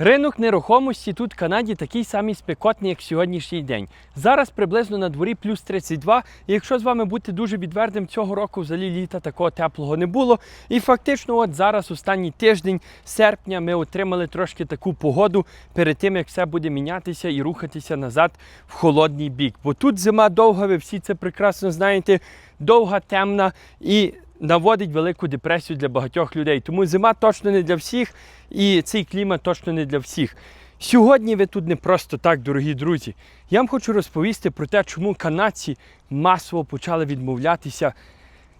Ринок нерухомості тут в Канаді такий самий спекотний, як сьогоднішній день. Зараз приблизно на дворі плюс 32. І якщо з вами бути дуже відвертим, цього року взагалі літа такого теплого не було. І фактично, от зараз, останній тиждень серпня, ми отримали трошки таку погоду перед тим, як все буде мінятися і рухатися назад в холодний бік. Бо тут зима довга, ви всі це прекрасно знаєте, довга, темна і наводить велику депресію для багатьох людей. Тому зима точно не для всіх, і цей клімат точно не для всіх. Сьогодні ви тут не просто так, дорогі друзі. Я вам хочу розповісти про те, чому канадці масово почали відмовлятися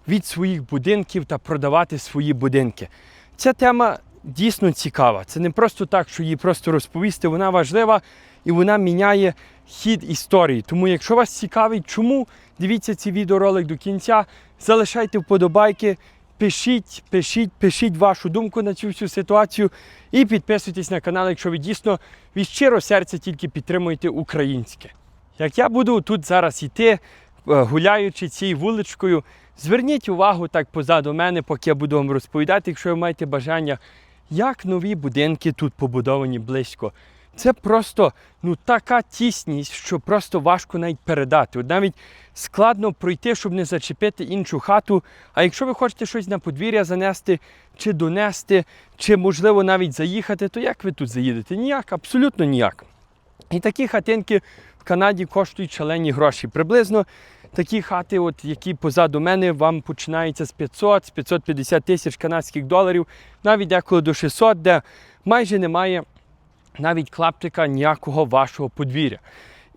від своїх будинків та продавати свої будинки. Ця тема дійсно цікава. Це не просто так, що її просто розповісти, вона важлива і вона міняє хід історії. Тому, якщо вас цікавить, чому дивіться цей відеоролик до кінця, залишайте вподобайки, пишіть, пишіть, пишіть вашу думку на цю всю ситуацію і підписуйтесь на канал, якщо ви дійсно від щиро серця тільки підтримуєте українське. Як я буду тут зараз йти, е, гуляючи цією вуличкою, зверніть увагу так позаду мене, поки я буду вам розповідати, якщо ви маєте бажання, як нові будинки тут побудовані близько. Це просто ну така тісність, що просто важко навіть передати. От навіть складно пройти, щоб не зачепити іншу хату. А якщо ви хочете щось на подвір'я занести, чи донести, чи можливо навіть заїхати, то як ви тут заїдете? Ніяк, абсолютно ніяк. І такі хатинки в Канаді коштують шалені гроші. Приблизно такі хати, от, які позаду мене, вам починаються з 500, з 550 тисяч канадських доларів, навіть деколи до 600, де майже немає навіть клаптика ніякого вашого подвір'я.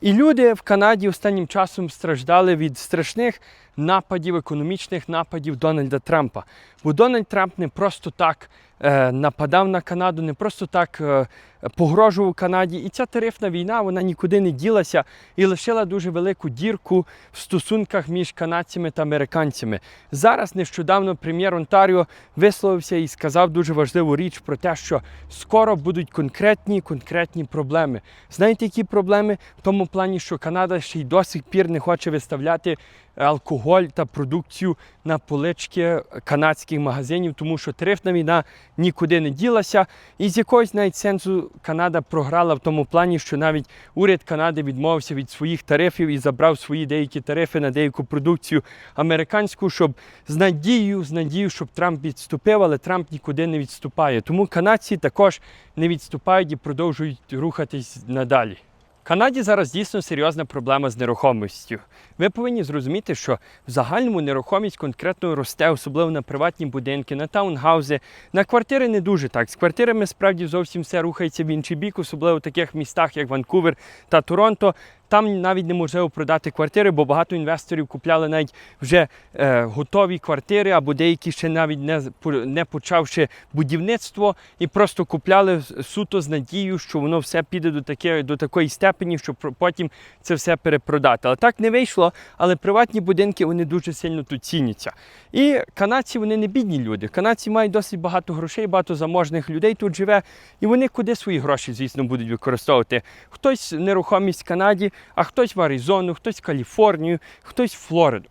І люди в Канаді останнім часом страждали від страшних нападів, економічних нападів Дональда Трампа. Бо Дональд Трамп не просто так е, нападав на Канаду, не просто так е, погрожував Канаді. І ця тарифна війна вона нікуди не ділася і лишила дуже велику дірку в стосунках між канадцями та американцями. Зараз нещодавно прем'єр Онтаріо висловився і сказав дуже важливу річ про те, що скоро будуть конкретні конкретні проблеми. Знаєте, які проблеми? В тому плані, що Канада ще й до сих пір не хоче виставляти алкоголь та продукцію на полички канадських магазинів, тому що тарифна війна нікуди не ділася. І з якогось навіть сенсу Канада програла в тому плані, що навіть уряд Канади відмовився від своїх тарифів і забрав свої деякі тарифи на деяку продукцію американську, щоб з надією, з надією, щоб Трамп відступив, але Трамп нікуди не відступає. Тому канадці також не відступають і продовжують рухатись надалі. В Канаді зараз дійсно серйозна проблема з нерухомістю. Ви повинні зрозуміти, що в загальному нерухомість конкретно росте, особливо на приватні будинки, на таунхаузи, на квартири не дуже так. З квартирами справді зовсім все рухається в інший бік, особливо в таких містах, як Ванкувер та Торонто. Там навіть неможливо продати квартири, бо багато інвесторів купляли навіть вже е, готові квартири, або деякі ще навіть не, не почавши будівництво, і просто купляли суто з надією, що воно все піде до, таке, до такої степені, щоб потім це все перепродати. Але так не вийшло. Але приватні будинки вони дуже сильно тут ціняться. І канадці вони не бідні люди. Канадці мають досить багато грошей, багато заможних людей тут живе, і вони куди свої гроші, звісно, будуть використовувати. Хтось нерухомість в Канаді а хтось в Аризону, хтось в Каліфорнію, хтось в Флориду.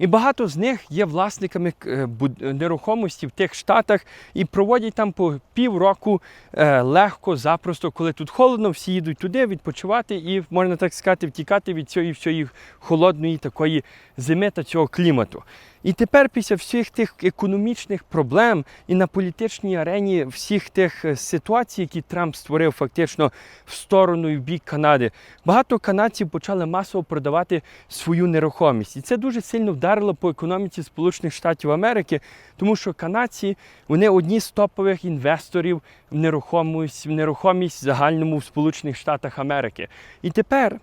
І багато з них є власниками е, нерухомості в тих штатах і проводять там по півроку е, легко, запросто, коли тут холодно, всі їдуть туди відпочивати і, можна так сказати, втікати від цієї всієї холодної такої зими та цього клімату. І тепер, після всіх тих економічних проблем і на політичній арені всіх тих е, ситуацій, які Трамп створив фактично в сторону і в бік Канади, багато канадців почали масово продавати свою нерухомість. І це дуже сильно вдарило по економіці Сполучених Штатів Америки, тому що канадці вони одні з топових інвесторів в нерухомість, в нерухомість загальному в Сполучених Штатах Америки. І тепер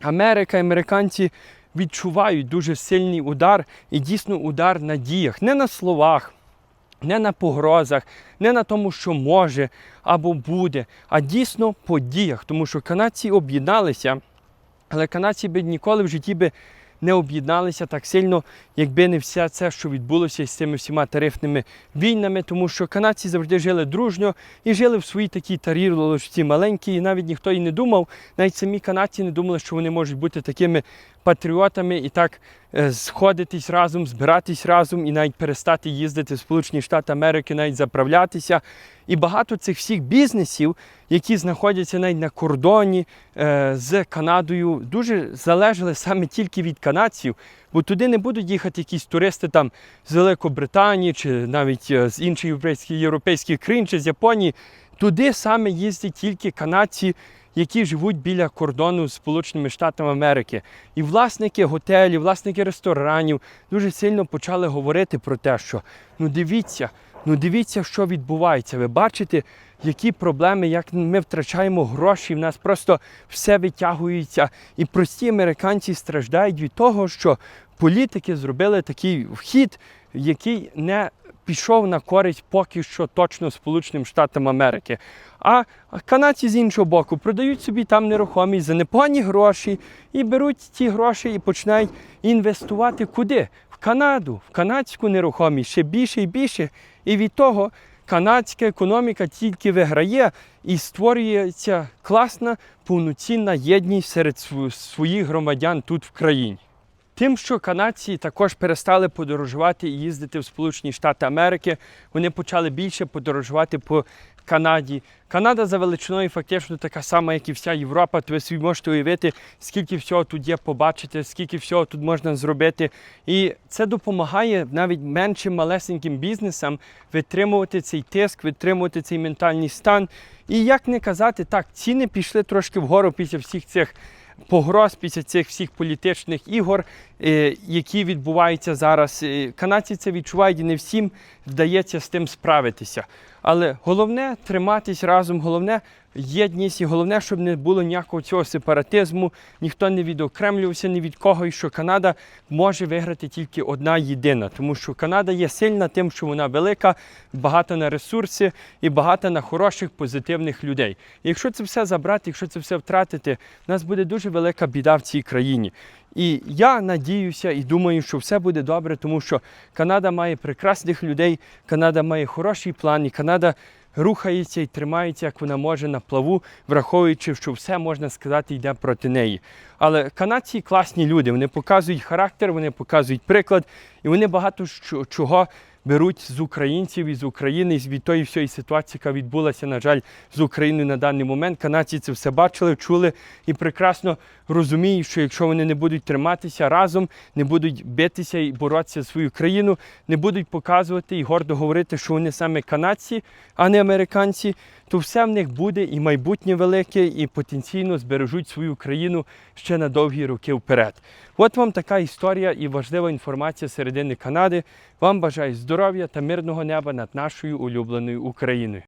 Америка, американці відчувають дуже сильний удар і дійсно удар на діях, не на словах. Не на погрозах, не на тому, що може або буде, а дійсно по діях. Тому що канадці об'єдналися, але канадці би ніколи в житті би не об'єдналися так сильно, якби не все це, що відбулося з цими всіма тарифними війнами, тому що канадці завжди жили дружньо і жили в своїй такій тарілочці маленькій, і навіть ніхто і не думав, навіть самі канадці не думали, що вони можуть бути такими патріотами і так е, сходитись разом, збиратись разом і навіть перестати їздити в Сполучені Штати Америки, навіть заправлятися. І багато цих всіх бізнесів, які знаходяться навіть на кордоні е, з Канадою, дуже залежали саме тільки від канадців, бо туди не будуть їхати якісь туристи там з Великобританії чи навіть е, з інших європейських, європейських країн чи з Японії. Туди саме їздять тільки канадці, які живуть біля кордону з Сполученими Штатами Америки. І власники готелів, власники ресторанів дуже сильно почали говорити про те, що ну дивіться, ну дивіться, що відбувається. Ви бачите, які проблеми, як ми втрачаємо гроші, в нас просто все витягується. І прості американці страждають від того, що політики зробили такий вхід, який не пішов на користь поки що точно Сполученим Штатам Америки. А канадці з іншого боку продають собі там нерухомість за непогані гроші і беруть ті гроші і починають інвестувати куди? В Канаду, в канадську нерухомість ще більше і більше. І від того канадська економіка тільки виграє і створюється класна повноцінна єдність серед своїх громадян тут в країні. Тим, що канадці також перестали подорожувати і їздити в Сполучені Штати Америки, вони почали більше подорожувати по Канаді. Канада за величиною фактично така сама, як і вся Європа. То ви собі можете уявити, скільки всього тут є побачити, скільки всього тут можна зробити. І це допомагає навіть меншим малесеньким бізнесам витримувати цей тиск, витримувати цей ментальний стан. І як не казати, так, ціни пішли трошки вгору після всіх цих погроз після цих всіх політичних ігор, е, які відбуваються зараз. Е, Канадці це відчувають і не всім вдається з тим справитися. Але головне триматись разом, головне єдність, і головне, щоб не було ніякого цього сепаратизму, ніхто не відокремлювався ні від кого, і що Канада може виграти тільки одна єдина, тому що Канада є сильна тим, що вона велика, багата на ресурси і багата на хороших, позитивних людей. І якщо це все забрати, якщо це все втратити, у нас буде дуже велика біда в цій країні. І я надіюся і думаю, що все буде добре, тому що Канада має прекрасних людей, Канада має хороший план, і Канада рухається і тримається, як вона може на плаву, враховуючи, що все можна сказати йде проти неї. Але канадці класні люди, вони показують характер, вони показують приклад, і вони багато чого беруть з українців і з України, від тої всієї ситуації, яка відбулася, на жаль, з Україною на даний момент. Канадці це все бачили, чули і прекрасно розуміють, що якщо вони не будуть триматися разом, не будуть битися і боротися за свою країну, не будуть показувати і гордо говорити, що вони саме канадці, а не американці, то все в них буде і майбутнє велике, і потенційно збережуть свою країну ще на довгі роки вперед. От вам така історія і важлива інформація середини Канади. Вам бажаю здоров'я та мирного неба над нашою улюбленою Україною.